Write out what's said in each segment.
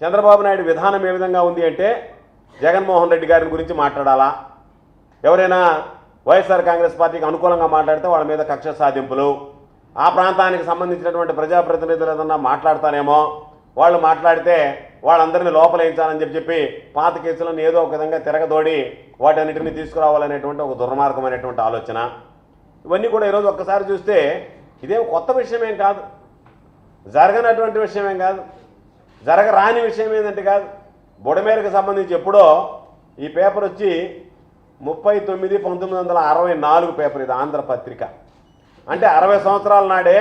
చంద్రబాబు నాయుడు విధానం ఏ విధంగా ఉంది అంటే జగన్మోహన్ రెడ్డి గారి గురించి మాట్లాడాలా? ఎవరైనా వైఎస్ఆర్ కాంగ్రెస్ పార్టీకి అనుకూలంగా మాట్లాడితే వాళ్ళ మీద కక్ష సాధింపులు. ఆ ప్రాంతానికి సంబంధించినటువంటి ప్రజాప్రతినిధులు ఏదన్నా మాట్లాడతానేమో వాళ్ళు మాట్లాడితే వాళ్ళందరినీ లోపలేయించాలని చెప్పి చెప్పి పాత కేసులను ఏదో ఒక విధంగా తిరగదోడి వాటన్నిటిని తీసుకురావాలనేటువంటి ఒక దుర్మార్గమైనటువంటి ఆలోచన. ఇవన్నీ కూడా ఈరోజు ఒక్కసారి చూస్తే ఇదేం కొత్త విషయమేం కాదు. జరగనటువంటి విషయమేం కాదు. జరగరాని విషయం ఏంటంటే కాదు. బుడమేరకు సంబంధించి ఎప్పుడో ఈ పేపర్ వచ్చి ముప్పై తొమ్మిది పంతొమ్మిది వందల అరవై నాలుగు పేపర్ ఇది ఆంధ్రపత్రిక అంటే అరవై సంవత్సరాల నాడే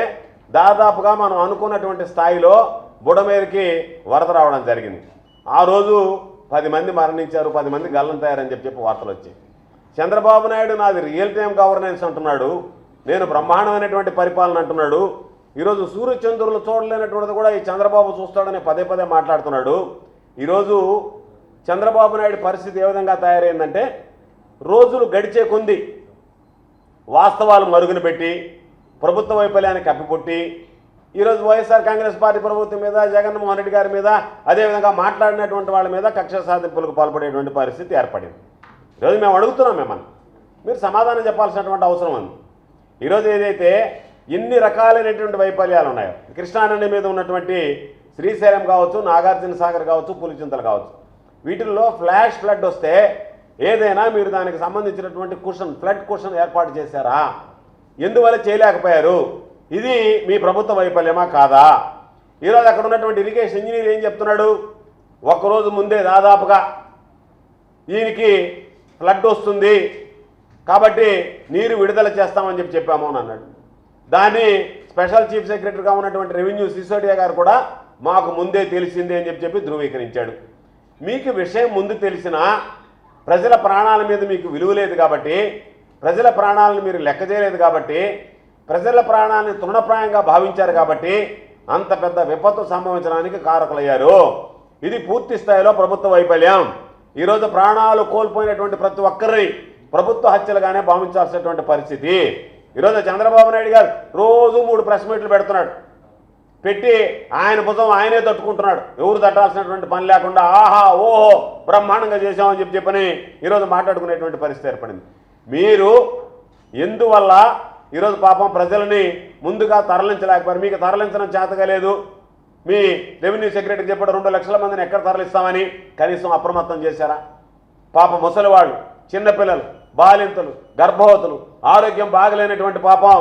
దాదాపుగా మనం అనుకున్నటువంటి స్థాయిలో బుడమేరుకి వరద రావడం జరిగింది. ఆ రోజు పది మంది మరణించారు పది మంది గల్లంతయ్యారని చెప్పి చెప్పి వార్తలు వచ్చాయి. చంద్రబాబు నాయుడు నాది రియల్ టైం గవర్నెన్స్ అంటున్నాడు. నేను బ్రహ్మాండమైనటువంటి పరిపాలన అంటున్నాడు. ఈరోజు సూర్యచంద్రులు చూడలేనటువంటిది కూడా ఈ చంద్రబాబు చూస్తాడని పదే పదే మాట్లాడుతున్నాడు. ఈరోజు చంద్రబాబు నాయుడు పరిస్థితి ఏ విధంగా తయారైందంటే రోజులు గడిచే కొంది వాస్తవాలు మరుగున పెట్టి ప్రభుత్వ వైఫల్యాన్ని కప్పిపుట్టి ఈరోజు వైఎస్ఆర్ కాంగ్రెస్ పార్టీ ప్రభుత్వం మీద జగన్మోహన్ రెడ్డి గారి మీద అదేవిధంగా మాట్లాడినటువంటి వాళ్ళ మీద కక్ష సాధింపులకు పాల్పడేటువంటి పరిస్థితి ఏర్పడింది. ఈరోజు మేము అడుగుతున్నాం మిమ్మల్ని. మీరు సమాధానం చెప్పాల్సినటువంటి అవసరం ఉంది. ఈరోజు ఏదైతే ఎన్ని రకాలైనటువంటి వైఫల్యాలు ఉన్నాయో. కృష్ణానది మీద ఉన్నటువంటి శ్రీశైలం కావచ్చు నాగార్జున సాగర్ కావచ్చు పులిచింతలు కావచ్చు. వీటిల్లో ఫ్లాష్ ఫ్లడ్ వస్తే ఏదైనా మీరు దానికి సంబంధించినటువంటి కుషన్ ఫ్లడ్ కుషన్ ఏర్పాటు చేశారా? ఎందువల్ల చేయలేకపోయారు? ఇది మీ ప్రభుత్వ వైఫల్యమా కాదా? ఈరోజు అక్కడ ఉన్నటువంటి ఇరిగేషన్ ఇంజనీర్ ఏం చెప్తున్నాడు? ఒక్కరోజు ముందే దాదాపుగా దీనికి ఫ్లడ్ వస్తుంది. కాబట్టి నీరు విడుదల చేస్తామని చెప్పి చెప్పాము అని అన్నాడు. దాన్ని స్పెషల్ చీఫ్ సెక్రటరీగా ఉన్నటువంటి రెవెన్యూ సిసోడియా గారు కూడా మాకు ముందే తెలిసిందే అని చెప్పి చెప్పి ధృవీకరించాడు. మీకు విషయం ముందు తెలిసినా ప్రజల ప్రాణాల మీద మీకు విలువ లేదు కాబట్టి ప్రజల ప్రాణాలను మీరు లెక్క చేయలేదు కాబట్టి ప్రజల ప్రాణాలను తృణప్రాయంగా భావించారు కాబట్టి అంత పెద్ద విపత్తు సంభవించడానికి కారకులయ్యారు. ఇది పూర్తి స్థాయిలో ప్రభుత్వ వైఫల్యం. ఈరోజు ప్రాణాలు కోల్పోయినటువంటి ప్రతి ఒక్కరిని ప్రభుత్వ హత్యలుగానే భావించాల్సినటువంటి పరిస్థితి. ఈరోజు చంద్రబాబు నాయుడు గారు రోజు మూడు ప్రెస్ మీట్లు పెడుతున్నాడు. పెట్టి ఆయన భుజం ఆయనే తట్టుకుంటున్నాడు. ఎవరు తట్టాల్సినటువంటి పని లేకుండా ఆహా ఓహో బ్రహ్మాండంగా చేశామని చెప్పి చెప్పని ఈరోజు మాట్లాడుకునేటువంటి పరిస్థితి ఏర్పడింది. మీరు ఎందువల్ల ఈరోజు పాపం ప్రజలని ముందుగా తరలించలేకపోయారు? మీకు తరలించడం చేతగా లేదు. మీ రెవెన్యూ సెక్రటరీ చెప్పాడు రెండు లక్షల మందిని ఎక్కడ తరలిస్తామని కనీసం అప్రమత్తం చేశారా? పాప ముసలివాళ్ళు చిన్నపిల్లలు బాలింతలు గర్భవతులు ఆరోగ్యం బాగలేనటువంటి పాపం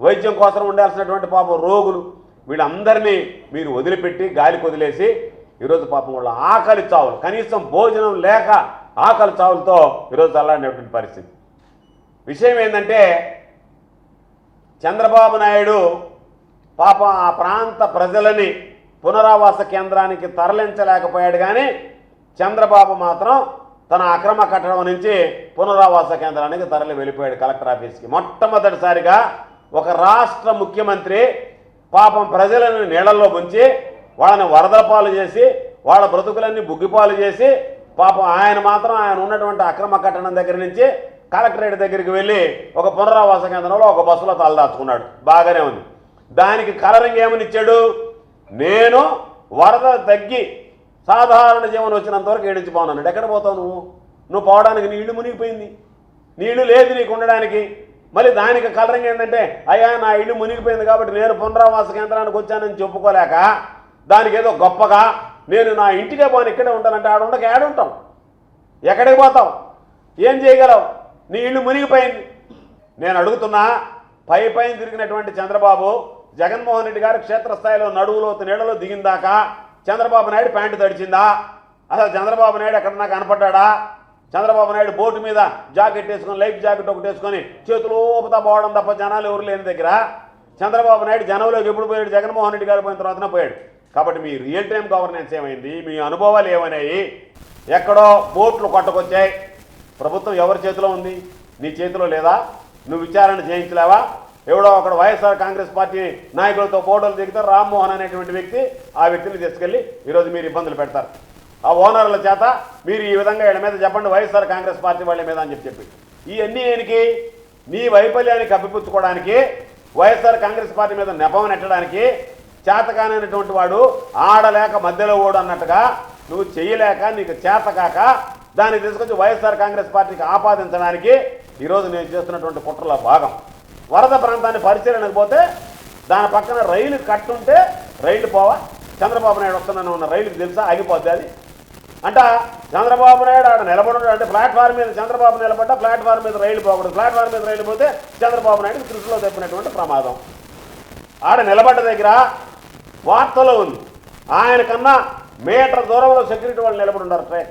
వైద్యం కోసం ఉండాల్సినటువంటి పాపం రోగులు వీళ్ళందరినీ మీరు వదిలిపెట్టి గాలికి వదిలేసి ఈరోజు పాపం వాళ్ళ ఆకలి చావులు కనీసం భోజనం లేక ఆకలి చావులతో ఈరోజు చల్లాడినటువంటి పరిస్థితి. విషయం ఏంటంటే చంద్రబాబు నాయుడు పాపం ఆ ప్రాంత ప్రజలని పునరావాస కేంద్రానికి తరలించలేకపోయాడు కానీ చంద్రబాబు మాత్రం తన అక్రమ కట్టడం నుంచి పునరావాస కేంద్రానికి తరలి వెళ్ళిపోయాడు కలెక్టర్ ఆఫీస్కి. మొట్టమొదటిసారిగా ఒక రాష్ట్ర ముఖ్యమంత్రి పాపం ప్రజలను నీళ్ళల్లో ముంచి వాళ్ళని వరదల పాలు చేసి వాళ్ళ బ్రతుకులన్నీ బుగ్గిపాలు చేసి పాపం ఆయన మాత్రం ఆయన ఉన్నటువంటి అక్రమ కట్టడం దగ్గర నుంచి కలెక్టరేట్ దగ్గరికి వెళ్ళి ఒక పునరావాస కేంద్రంలో ఒక బస్సులో తలదాచుకున్నాడు బాగానే ఉంది. దానికి కలరింగ్ ఏమని ఇచ్చాడు నేను వరద తగ్గి సాధారణ జీవనం వచ్చినంత వరకు ఏడించిపోన్నాడు ఎక్కడ పోతావు నువ్వు? నువ్వు పోవడానికి నీళ్ళు మునిగిపోయింది. నీళ్ళు లేదు నీకు ఉండడానికి. మళ్ళీ దానికి కలరింగ్ ఏంటంటే అయ్యా నా ఇల్లు మునిగిపోయింది కాబట్టి నేను పునరావాస కేంద్రానికి వచ్చానని చెప్పుకోలేక దానికి ఏదో గొప్పగా నేను నా ఇంటికే పోను ఇక్కడే ఉంటానంటే ఆడ ఉండక ఏడుంటాం ఎక్కడికి పోతావు? ఏం చేయగలవు? నీ ఇల్లు మునిగిపోయింది. నేను అడుగుతున్నా పై పైన తిరిగినటువంటి చంద్రబాబు జగన్మోహన్ రెడ్డి గారు క్షేత్రస్థాయిలో నడువులో నీడలో దిగిందాక చంద్రబాబు నాయుడు ప్యాంటు తడిచిందా? అసలు చంద్రబాబు నాయుడు ఎక్కడన్నా కనపడ్డా చంద్రబాబు నాయుడు బోటు మీద జాకెట్ వేసుకొని లైఫ్ జాకెట్ ఒకటి వేసుకొని చేతులు ఊపుతా పోవడం తప్ప జనాలు ఎవరు లేని దగ్గర చంద్రబాబు నాయుడు జనంలోకి ఎప్పుడు పోయాడు? జగన్మోహన్ రెడ్డి గారు పోయిన తర్వాతనే పోయాడు. కాబట్టి మీ రియల్ టైం గవర్నెన్స్ ఏమైంది? మీ అనుభవాలు ఏమైనాయి? ఎక్కడో బోట్లు కొట్టకొచ్చాయి. ప్రభుత్వం ఎవరి చేతిలో ఉంది? నీ చేతిలో లేదా? నువ్వు విచారణ చేయించలేవా? ఎవడో అక్కడ వైఎస్ఆర్ కాంగ్రెస్ పార్టీ నాయకులతో ఫోటోలు దిగుతారు రామ్మోహన్ అనేటువంటి వ్యక్తి ఆ వ్యక్తిని తీసుకెళ్ళి ఈరోజు మీరు ఇబ్బందులు పెడతారు. ఆ ఓనర్ల చేత మీరు ఈ విధంగా వీళ్ళ మీద చెప్పండి వైఎస్ఆర్ కాంగ్రెస్ పార్టీ వాళ్ళ మీద అని చెప్పి చెప్పి. ఇవన్నీ ఏనికి? నీ వైఫల్యాన్ని కప్పిపుచ్చుకోవడానికి వైఎస్ఆర్ కాంగ్రెస్ పార్టీ మీద నెపం నెట్టడానికి చేతకానైనటువంటి వాడు ఆడలేక మధ్యలో ఓడు అన్నట్టుగా నువ్వు చేయలేక నీకు చేతకాక దాన్ని తీసుకొచ్చి వైఎస్ఆర్ కాంగ్రెస్ పార్టీకి ఆపాదించడానికి ఈరోజు నేను చేస్తున్నటువంటి కుట్రలో భాగం. వరద ప్రాంతాన్ని పరిశీలనకపోతే దాని పక్కన రైలు కట్టుంటే రైలు పోవా? చంద్రబాబు నాయుడు వస్తున్నాను ఉన్న రైలుకి తెలుసా? ఆగిపోద్ది అది. అంట చంద్రబాబు నాయుడు ఆడ నిలబడడం అంటే ప్లాట్ఫామ్ మీద చంద్రబాబు నిలబడ్డా ప్లాట్ఫామ్ మీద రైలు పోకూడదు. ప్లాట్ఫామ్ మీద రైలు పోతే చంద్రబాబు నాయుడు కృషిలో తప్పినటువంటి ప్రమాదం. ఆడ నిలబడ్డ దగ్గర వార్తలో ఉంది. ఆయన కన్నా మీటర్ దూరంలో సెక్యూరిటీ వాళ్ళు నిలబడి ఉన్నారు ట్రైన్.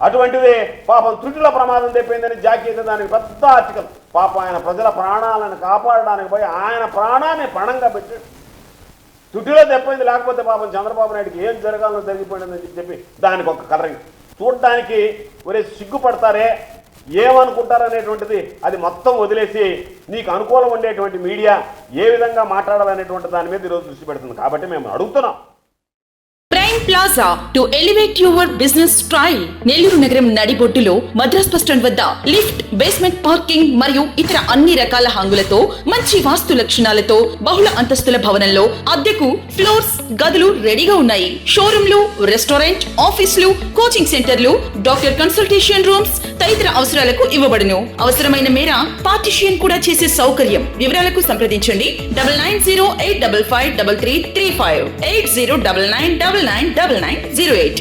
అటువంటిది పాపం త్రుటిల ప్రమాదం తెప్పిందని జాకీత దానికి పెద్ద ఆర్టికల్. పాప ఆయన ప్రజల ప్రాణాలను కాపాడడానికి పోయి ఆయన ప్రాణాన్ని పణంగా పెట్టాడు తుటిలో తెప్పింది లేకపోతే పాపం చంద్రబాబు నాయుడుకి ఏం జరగాలో జరిగిపోయిందని చెప్పి దానికి ఒక కలరింగ్ చూడడానికి ఒరే సిగ్గుపడతారే ఏమనుకుంటారనేటువంటిది అది మొత్తం వదిలేసి నీకు అనుకూలం ఉండేటువంటి మీడియా ఏ విధంగా మాట్లాడాలనేటువంటి దాని మీద ఈరోజు దృష్టి పెడుతుంది. కాబట్టి మేము అడుగుతున్నాం. Plaza to elevate your business style Nellore నగరం నడిబొడ్డులో మద్రాస్ బస్ స్టాండ్ వద్ద లిఫ్ట్ బేస్మెంట్ పార్కింగ్ మరియు ఇతర అన్ని రకాల హంగులతో మంచి వాస్తు లక్షణాలతో బహుళ అంతస్తుల భవనంలో అద్దెకు ఫ్లోర్స్ గదులు రెడీగా ఉన్నాయి. షోరూంలు రెస్టారెంట్ ఆఫీసులు కోచింగ్ సెంటర్లు డాక్టర్ కన్సల్టేషన్ రూమ్స్ తదితర అవసరాలకు ఇవ్వబడును. అవసరమైన మేర పార్టిషియన్ కూడా చేసే సౌకర్యం. వివరాలకు సంప్రదించండి. Double nine zero eight double five double three three five. Eight zero double nine double nine double nine zero eight